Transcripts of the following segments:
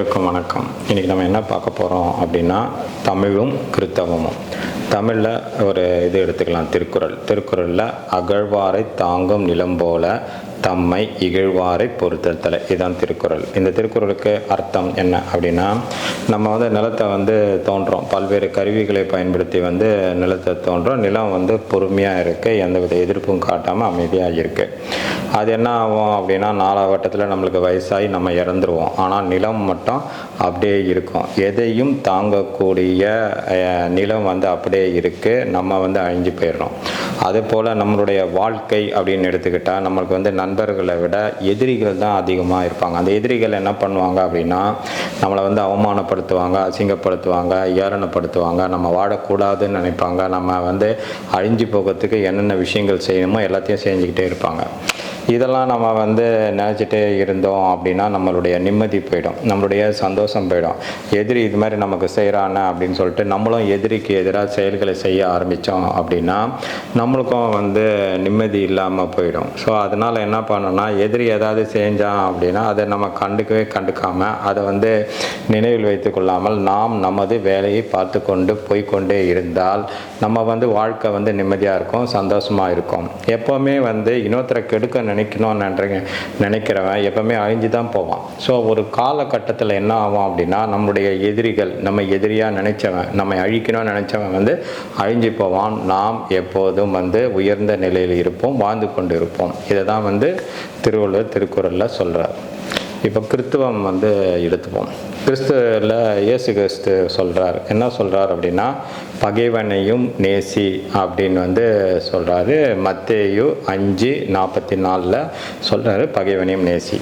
வணக்கம். இன்றைக்கி நம்ம என்ன பார்க்க போகிறோம் அப்படின்னா தமிழும் கிறித்தவமும். தமிழில் ஒரு இது எடுத்துக்கலாம் திருக்குறள். திருக்குறளில் அகழ்வாரை தாங்கும் நிலம் போல தம்மை இகழ்வாரை பொறுத்தல் இதுதான் திருக்குறள். இந்த திருக்குறளுக்கு அர்த்தம் என்ன அப்படின்னா நம்ம வந்து நிலத்தை வந்து தோன்றோம். பல்வேறு கருவிகளை பயன்படுத்தி வந்து நிலத்தை தோன்றோம். நிலம் வந்து பொறுமையாக இருக்குது எந்தவித எதிர்ப்பும் காட்டாமல் அமைதியாக இருக்குது அது என்ன ஆகும் அப்படின்னா நாலாவட்டத்தில் நம்மளுக்கு வயசாகி நம்ம இறந்துருவோம். ஆனால் நிலம் மட்டும் அப்படியே இருக்கும். எதையும் தாங்கக்கூடிய நிலம் வந்து அப்படியே இருக்குது நம்ம வந்து அழிஞ்சு போயிடுறோம். அதே போல் நம்மளுடைய வாழ்க்கை அப்படின்னு எடுத்துக்கிட்டால் நம்மளுக்கு வந்து நண்பர்களை விட எதிரிகள் தான் அதிகமாக இருப்பாங்க. அந்த எதிரிகள் என்ன பண்ணுவாங்க அப்படின்னா நம்மளை வந்து அவமானப்படுத்துவாங்க அசிங்கப்படுத்துவாங்க ஏளனப்படுத்துவாங்க நம்ம வாழக்கூடாதுன்னு நினைப்பாங்க. நம்ம வந்து அழிஞ்சு போகிறதுக்கு என்னென்ன விஷயங்கள் செய்யணுமோ எல்லாத்தையும் செஞ்சுக்கிட்டே இருப்பாங்க. இதெல்லாம் நம்ம வந்து நினச்சிட்டே இருந்தோம் அப்படின்னா நம்மளுடைய நிம்மதி போயிடும் நம்மளுடைய சந்தோஷம் போயிடும். எதிரி இது மாதிரி நமக்கு செய்கிறான அப்படின்னு சொல்லிட்டு நம்மளும் எதிரிக்கு எதிராக செயல்களை செய்ய ஆரம்பித்தோம் அப்படின்னா நம்மளுக்கும் வந்து நிம்மதி இல்லாமல் போயிடும். ஸோ அதனால் என்ன பண்ணோம்னா எதிரி ஏதாவது செஞ்சான் அப்படின்னா அதை நம்ம கண்டுக்கவே கண்டுக்காமல் அதை வந்து நினைவில் வைத்து கொள்ளாமல் நாம் நமது வேலையை பார்த்து கொண்டு போய்க்கொண்டே இருந்தால் நம்ம வந்து வாழ்க்கை வந்து நிம்மதியாக இருக்கும் சந்தோஷமாக இருக்கும். எப்போவுமே வந்து இன்னொருத்தரை கெடுக்க நினைக்கணும்னு நினைக்கிறேங்க நினைக்கிறவன் எப்போவுமே அழிஞ்சு தான் போவான். ஸோ ஒரு காலகட்டத்தில் என்ன ஆகும் அப்படின்னா நம்முடைய எதிரிகள் நம்ம எதிரியாக நினைச்சவன் நம்மை அழிக்கணும்னு நினைச்சவன் வந்து அழிஞ்சு போவான். நாம் எப்போதும் வந்து உயர்ந்த நிலையில் இருப்போம் வாழ்ந்து கொண்டு இருப்போம் இதை தான் வந்து திருவள்ளுவர் திருக்குறளில் சொல்கிறார் இப்போ கிறிஸ்துவம் வந்து எடுத்துப்போம். கிறிஸ்துவில் இயேசு கிறிஸ்து சொல்கிறார் என்ன சொல்கிறார் அப்படின்னா பகைவனையும் நேசி அப்படின்னு வந்து சொல்கிறாரு மத்தேயு அஞ்சு நாற்பத்தி நாலில் சொல்கிறாரு பகைவனையும் நேசி.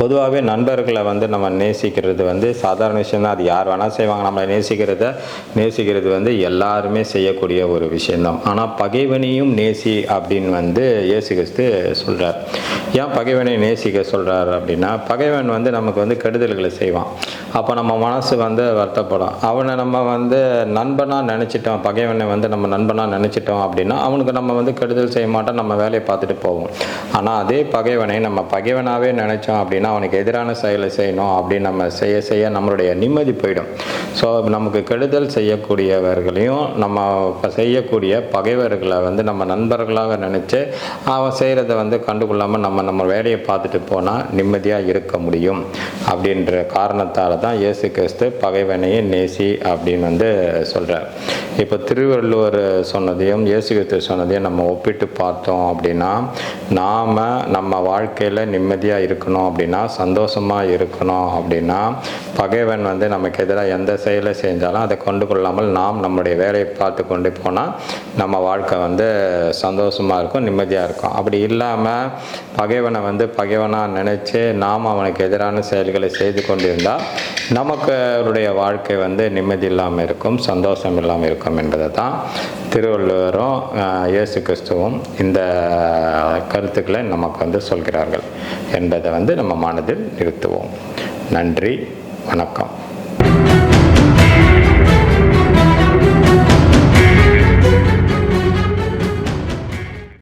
பொதுவாகவே நண்பர்களை வந்து நம்ம நேசிக்கிறது வந்து சாதாரண விஷயம் தான் அது யார் வேணால் செய்வாங்க. நம்மளை நேசிக்கிறத நேசிக்கிறது வந்து எல்லாருமே செய்யக்கூடிய ஒரு விஷயந்தான் ஆனால் பகைவனையும் நேசி அப்படின்னு வந்து இயேசு கிறிஸ்து சொல்கிறார் ஏன் பகைவனை நேசிக்க சொல்கிறார் அப்படின்னா பகைவன் வந்து நமக்கு வந்து கெடுதல்களை செய்வான். அப்போ நம்ம மனசு வந்து வருத்தப்படும். அவனை நம்ம வந்து நண்பனாக நினச்சிட்டோம் பகைவனை வந்து நம்ம நண்பனாக நினச்சிட்டோம் அப்படின்னா அவனுக்கு நம்ம வந்து கெடுதல் செய்ய மாட்டோம் நம்ம வேலையை பார்த்துட்டு போவோம். ஆனால் அதே பகைவனை நம்ம பகைவனாகவே நினச்சோம் அப்படின்னா அவனுக்கு எதிரான செயலை செய்யணும் அப்படின்னு நம்ம செய்ய செய்ய நம்மளுடைய நிம்மதி போயிடும். ஸோ நமக்கு கெடுதல் செய்யக்கூடியவர்களையும் நம்ம செய்யக்கூடிய பகைவர்களை வந்து நம்ம நண்பர்களாக நினச்சி அவன் செய்கிறத வந்து கண்டுகொள்ளாமல் நம்ம நம்ம வேலையை பார்த்துட்டு போனால் நிம்மதியாக இருக்க முடியும். அப்படின்ற காரணத்தால் தான் இயேசு கிறிஸ்து பகைவனையே நேசி அப்படின்னு வந்து சொல்கிறார் இப்போ திருவள்ளுவர் சொன்னதையும் இயேசு கிறிஸ்து சொன்னதையும் நம்ம ஒப்பிட்டு பார்த்தோம் அப்படின்னா நாம் நம்ம வாழ்க்கையில் நிம்மதியாக இருக்கணும் அப்படின்னா சந்தோஷமாக இருக்கணும் அப்படின்னா பகைவன் வந்து நமக்கு எதிராக எந்த செயலை செஞ்சாலும் அதை கொண்டு கொள்ளாமல் நாம் நம்முடைய வேலையை பார்த்து கொண்டு போனால் நம்ம வாழ்க்கை வந்து சந்தோஷமாக இருக்கும் நிம்மதியாக இருக்கும். அப்படி இல்லாமல் பகைவனை வந்து பகைவனாக நினச்சி நாம் அவனுக்கு எதிரான செயல்களை செய்து கொண்டிருந்தால் நமக்கு அவருடைய வாழ்க்கை வந்து நிம்மதி இல்லாமல் இருக்கும் சந்தோஷம் இல்லாமல் இருக்கும் என்பதை தான் திருவள்ளுவரும் இயேசு கிறிஸ்துவும் இந்த கருத்துக்களை நமக்கு வந்து சொல்கிறார்கள். என்பதை வந்து நம்ம மனதில் நிறுத்துவோம். நன்றி வணக்கம்.